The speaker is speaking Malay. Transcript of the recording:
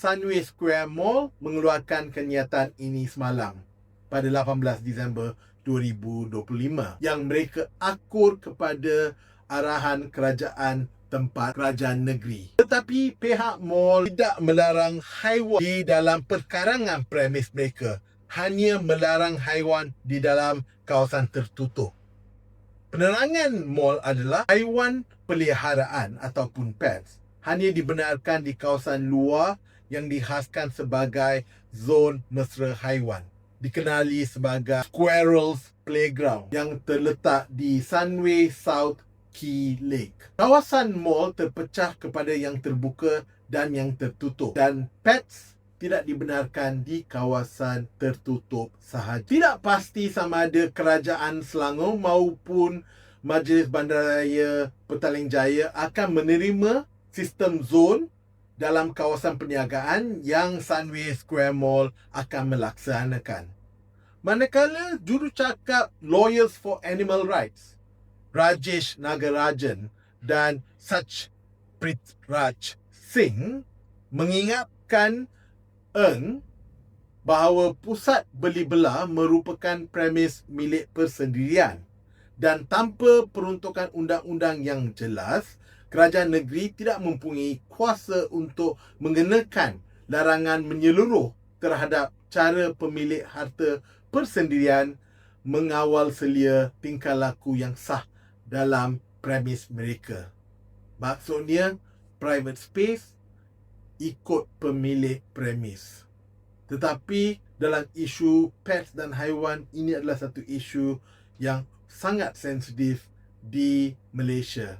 Sunway Square Mall mengeluarkan kenyataan ini semalam pada 18 Disember 2025 yang mereka akur kepada arahan kerajaan tempat kerajaan negeri. Tetapi pihak mall tidak melarang haiwan di dalam perkarangan premis mereka. Hanya melarang haiwan di dalam kawasan tertutup. Penerangan mall adalah haiwan peliharaan ataupun pets hanya dibenarkan di kawasan luar yang dihaskan sebagai zon mesra haiwan. Dikenali sebagai Squirrels Playground yang terletak di Sunway South Key Lake. Kawasan mall terpecah kepada yang terbuka dan yang tertutup dan pets tidak dibenarkan di kawasan tertutup sahaja. Tidak pasti sama ada kerajaan Selangor maupun Majlis Bandaraya Petaling Jaya akan menerima sistem zon dalam kawasan perniagaan yang Sunway Square Mall akan melaksanakan. Manakala jurucakap Lawyers for Animal Rights Rajesh Nagarajan dan Sach Prithviraj Singh mengingatkan Eng bahawa pusat beli belah merupakan premis milik persendirian dan tanpa peruntukan undang-undang yang jelas, kerajaan negeri tidak mempunyai kuasa untuk mengenakan larangan menyeluruh terhadap cara pemilik harta persendirian mengawal selia tingkah laku yang sah dalam premis mereka. Maksudnya, private space ikut pemilik premis. Tetapi dalam isu pets dan haiwan, ini adalah satu isu yang sangat sensitif di Malaysia.